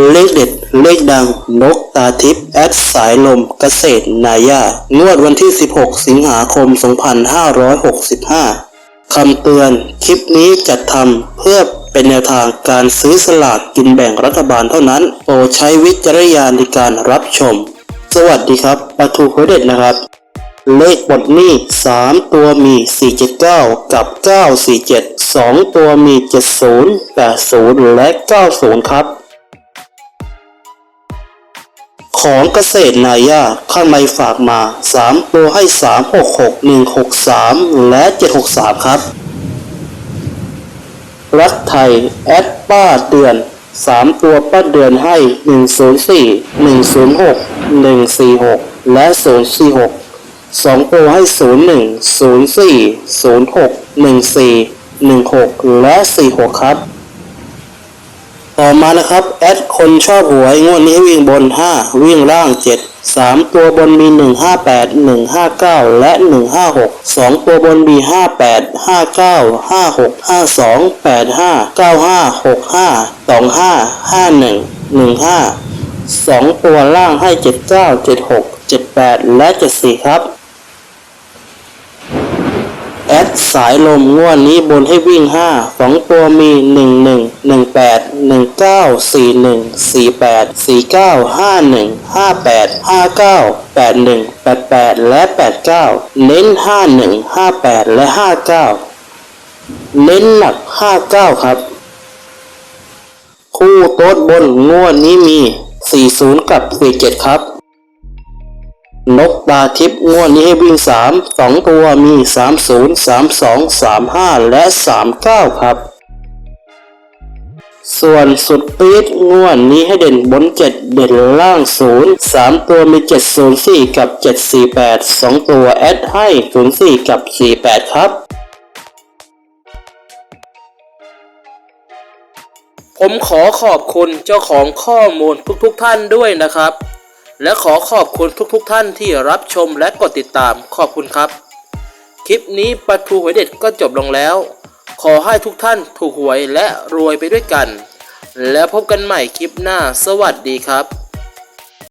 เลขเด็ดเลขดังนกตาทิพย์แอดสายลมเกษตรนายางวดวันที่ 16 สิงหาคม 2565 คำเตือน คลิปนี้จัดทำเพื่อเป็นแนวทางการซื้อสลากกินแบ่งรัฐบาลเท่านั้น โปรดใช้วิจารณญาณในการรับชม สวัสดีครับปลาทูโคเด็ดนะครับ เลขบทหนี้ 3 ตัวมี 479 กับ 947 2 ตัวมี 70 80 และ 90 ครับ ของเกษตรนายาข้างในฝากมา3ตัวให้ 366 163 และ 763 ครับ รักไทย แอดป้าเดือน 3 ตัวป้าเดือนให้ 104 106 146 และ 046สองตัวให้ 01 04 06 14 16 และ 46 ครับ ต่อมานะครับแอดคนชอบหวยงวดนี้วิ่งบน 5 วิ่งล่าง 7 3 ตัวบนมี 158 159 และ 156 2 ตัวบนมี 58 59 56 52 85 95 65 25 51 15 2 ตัวล่างให้ 79 76 78 และ 74 ครับ สายลมงวดนี้บนให้วิ่ง 5 2 ตัวมี 11 18 19 41 48 49 51 58 59 81 88 และ 89 เน้น 51 58 และ 59 เน้นหนัก 59 ครับ คู่โต๊ดบนงวดนี้มี 40 กับ 47 ครับ นกตาทิพย์งวดนี้ให้วิ่งสามสองตัวมีสามศูนย์สามสองสามห้าและสามเก้าครับ ส่วนสุดปีดงวดนี้ให้เด่นบนเจ็ดเด่นล่างศูนย์สามตัวมีเจ็ดศูนย์สี่กับเจ็ดสี่แปดสองตัวแอดให้ศูนย์สี่กับสี่แปดครับผมขอขอบคุณเจ้าของข้อมูลทุกๆทท่านด้วยนะครับ และขอขอบคุณทุกๆทท่านที่รับชมและกดติดตามขอบคุณครับ คลิปนี้ปลาทูหวยเด็ดก็จบลงแล้ว ขอให้ทุกท่านถูกหวยและรวยไปด้วยกัน แล้วพบกันใหม่คลิปหน้าสวัสดีครับ